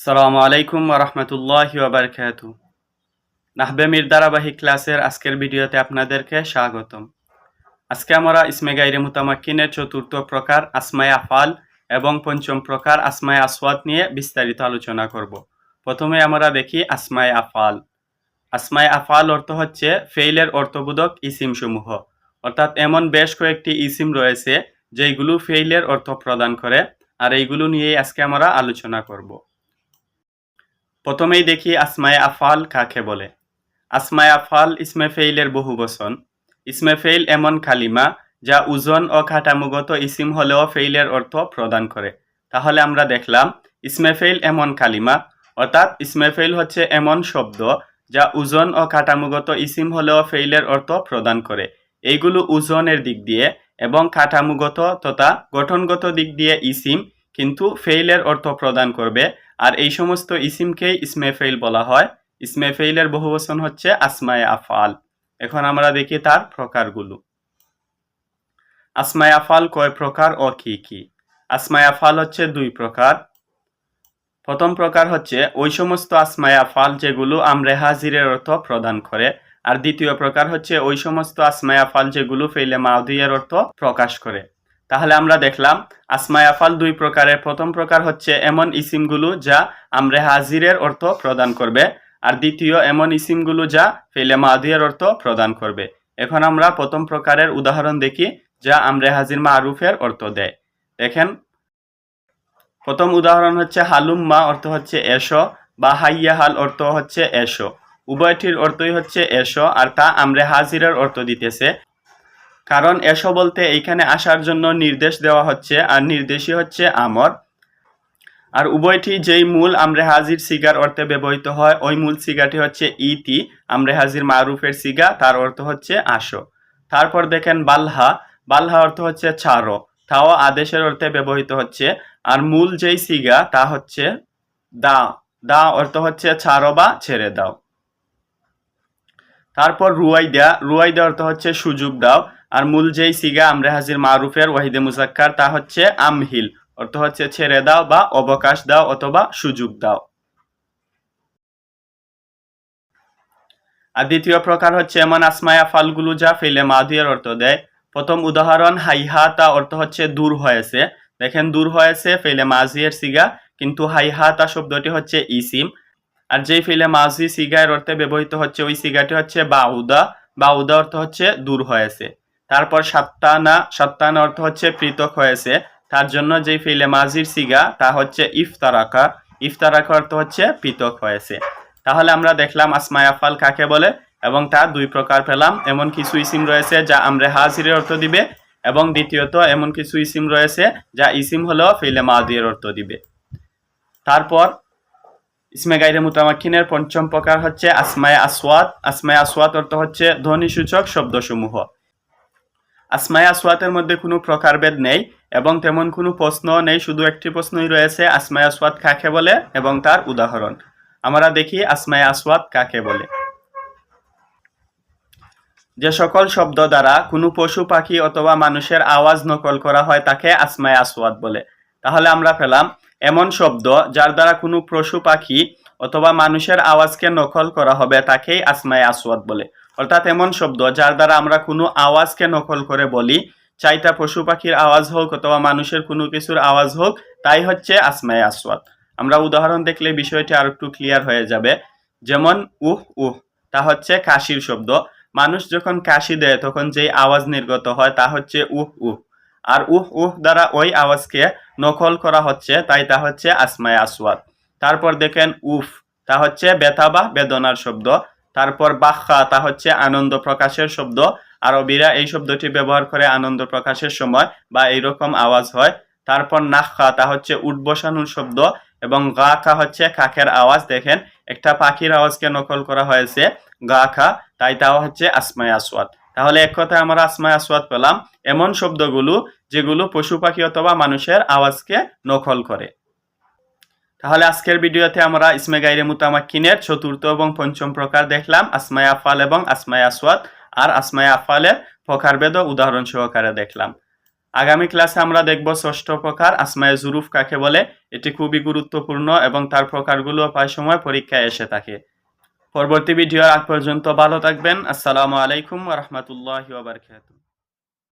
সালামু আলাইকুম রহমতুল্লাহ বারকাত নাহবেমির ধারাবাহিক ক্লাসের আজকের ভিডিওতে আপনাদেরকে স্বাগতম। আজকে আমরা ইসমে গাইরে মুতামাক্কিনের চতুর্থ প্রকার আসমায় আফাল এবং পঞ্চম প্রকার আসমায় আসওয়াত নিয়ে বিস্তারিত আলোচনা করব। প্রথমে আমরা দেখি আসমায় আফাল। আসমায় আফাল অর্থ হচ্ছে ফেইলের অর্থবোধক ইসিম সমূহ অর্থাৎ এমন বেশ কয়েকটি ইসিম রয়েছে যেইগুলো ফেইলের অর্থ প্রদান করে, আর এইগুলো নিয়েই আজকে আমরা আলোচনা করব। প্রথমেই দেখি আসমায় আফাল কাকে বলে। আসমায় আফাল ইসমে ফেইলের বহু বচন। ইসমে ফেইল এমন কালিমা যা ওজন ও কাঠামোগত ইসিম হলেও ফেইলের অর্থ প্রদান করে। তাহলে আমরা দেখলাম, ইসমে ফেইল এমন কালিমা, অর্থাৎ ইসমে ফেইল হচ্ছে এমন শব্দ যা ওজন ও কাঠামোগত ইসিম হলেও ফেইলের অর্থ প্রদান করে। এইগুলো ওজনের দিক দিয়ে এবং কাঠামোগত তথা গঠনগত দিক দিয়ে ইসিম, কিন্তু ফেইলের অর্থ প্রদান করবে আর এই সমস্ত ইসিমকেই ইসমে ফেইল বলা হয়। ইসমে ফেইলের বহুবচন হচ্ছে আসমায়ে আফাল এখন আমরা দেখি তার প্রকারগুলো। আসমায়ে আফাল কয় প্রকার ও কি কি? আসমায়ে আফাল হচ্ছে দুই প্রকার। প্রথম প্রকার হচ্ছে ওই সমস্ত আসমায়ে আফাল যেগুলো আমরে হাজিরের অর্থ প্রদান করে। আর দ্বিতীয় প্রকার হচ্ছে ওই সমস্ত আসমায়ে আফাল যেগুলো ফেইলে মাউদিয়ের অর্থ প্রকাশ করে। তাহলে আমরা দেখলাম আসমায় আফাল দুই প্রকারের। প্রথম প্রকার হচ্ছে এমন ইসিমগুলো যা আমরে হাজিরের অর্থ প্রদান করবে, আর দ্বিতীয় এমন ইসিমগুলো যা ফেলে মাদিয়ার অর্থ প্রদান করবে। এখন আমরা প্রথম প্রকারের উদাহরণ দেখি যা আমরে হাজির মা আরুফের অর্থ দেয়। দেখেন, প্রথম উদাহরণ হচ্ছে হালুম মা অর্থ হচ্ছে এসো বা হাইয়া হাল অর্থ হচ্ছে এসো। উভয়টির অর্থই হচ্ছে এসো, আর তা আমরে হাজিরের অর্থ দিতেছে। কারণ এসো বলতে এইখানে আসার জন্য নির্দেশ দেওয়া হচ্ছে, আর নির্দেশই হচ্ছে আমর। আর উভয়টি যেই মূল আমরে হাজির সিগার অর্থে ব্যবহৃত হয়, ওই মূল সিগাটি হচ্ছে ইতি, আমরে হাজির মারুফের সিগা, তার অর্থ হচ্ছে আসো। তারপর দেখেন বাল্হা বাল্হা অর্থ হচ্ছে ছাড়ো, তাও আদেশের অর্থে ব্যবহৃত হচ্ছে। আর মূল যেই সিগা, তা হচ্ছে দা দা অর্থ হচ্ছে ছাড়ো বা ছেড়ে দাও। তারপর রুয়াইদা রুয়াইদা অর্থ হচ্ছে সুযোগ দাও। আর মূল যেই সিগা আমরে হাজির মারুফের ওয়াহিদে মুজাক্কার, তা হচ্ছে আমহিল। অর্থ হচ্ছে ছেড়ে দাও বা অবকাশ দাও অথবা সুযোগ দাও। আর দ্বিতীয় প্রকার হচ্ছে এমন আসমায়া ফালগুলো যা ফেলে মাদিয়ার অর্থ দেয়। প্রথম উদাহরণ হাইহাতা অর্থ হচ্ছে দূর হয়েছে। দেখেন, দূর হয়েছে, ফেলে মাজিয়ের সিগা, কিন্তু হাইহাতা শব্দটি হচ্ছে ইসিম। আর যেই ফেলে মাজি সিগার অর্থে ব্যবহৃত হচ্ছে, ওই সিগাটি হচ্ছে বাউদা। বাউদা অর্থ হচ্ছে দূর হয়েছে। তারপর সাত্তানা সাত্তানা অর্থ হচ্ছে পৃথক হয়েছে। তার জন্য যে ফিলে মাজির সিগা, তা হচ্ছে ইফতারাকা। ইফতারাকা অর্থ হচ্ছে পৃথক হয়েছে। তাহলে আমরা দেখলাম আসমায় আফাল কাকে বলে, এবং তা দুই প্রকার পেলাম। এমন কিছু ইসিম রয়েছে যা আমরা হাজিরের অর্থ দিবে, এবং দ্বিতীয়ত এমন কিছু ইসিম রয়েছে যা ইসিম হলেও ফিলে মাদিয়ের অর্থ দিবে। তারপর ইসমে গাইরে মুতামাক্কিনের পঞ্চম প্রকার হচ্ছে আসমায় আসওয়াত। আসমায় আসওয়াত অর্থ হচ্ছে ধ্বনিসূচক শব্দসমূহ। আসমায় আসওয়াতের মধ্যে কোনো প্রকারভেদ নেই এবং তেমন কোনো প্রশ্ন নেই, শুধু একটি প্রশ্নই রয়েছে, আসমায় আসওয়াত কাকে বলে এবং তার উদাহরণ। আমরা দেখি আসমায় আসওয়াত কাকে বলে। যে সকল শব্দ দ্বারা কোনো পশু, পাখি অথবা মানুষের আওয়াজ নকল করা হয় তাকে আসমায় আসওয়াত বলে। তাহলে আমরা পেলাম, এমন শব্দ যার দ্বারা কোনো পশু, পাখি অথবা মানুষের আওয়াজকে নকল করা হবে তাকেই আসমায় আসওয়াত বলে। অর্থাৎ এমন শব্দ যার দ্বারা আমরা কোনো আওয়াজকে নকল করে বলি। চাইটা পশু পাখির আওয়াজ হোক অথবা মানুষের কোনো কিছুর আওয়াজ হোক, তাই হচ্ছে আসমায় আসওয়াত। আমরা উদাহরণ দেখলে বিষয়টি আর একটু ক্লিয়ার হয়ে যাবে। যেমন, উহ উহ, তা হচ্ছে কাশির শব্দ। মানুষ যখন কাশি দেয়, তখন যেই আওয়াজ নির্গত হয় তা হচ্ছে উহ উহ। আর উহ উহ দ্বারা ওই আওয়াজকে নকল করা হচ্ছে, তাই তা হচ্ছে আসমায় আসওয়াত। তারপর দেখেন উফ, তা হচ্ছে ব্যথা বা বেদনার শব্দ। তারপর বাখ্যা তা হচ্ছে আনন্দ প্রকাশের শব্দ। আরবিরা এই শব্দটি ব্যবহার করে আনন্দ প্রকাশের সময় বা এইরকম আওয়াজ হয়। তারপর নাখা, তা হচ্ছে উঠ বসানোর শব্দ এবং গা খা হচ্ছে কাকের আওয়াজ। দেখেন, একটা পাখির আওয়াজকে নকল করা হয়েছে গা খা তাই তাও হচ্ছে আসমায় আসওয়াত তাহলে এক কথায় আমরা আসমায় আসওয়াত পেলাম। এমন শব্দগুলো যেগুলো পশু পাখি অথবা মানুষের আওয়াজকে নকল করে। তাহলে আজকের ভিডিওতে আমরা ইসমে গাইরে মুতামাক্কিনের চতুর্থ এবং পঞ্চম প্রকার দেখলাম আসমায় আফাল এবং আসমায় আসওয়াত আর আসমায় আফালের প্রকারভেদ উদাহরণ সহকারে দেখলাম। আগামী ক্লাসে আমরা দেখব ষষ্ঠ প্রকার আসমায়ে জুরুফ কাকে বলে? এটি খুবই গুরুত্বপূর্ণ এবং তার প্রকারগুলো প্রায় সময় পরীক্ষায় এসে থাকে। পরবর্তী ভিডিওর আগ পর্যন্ত ভালো থাকবেন। আসসালামু আলাইকুম রাহমাতুল্লাহি বারাকাতুহু।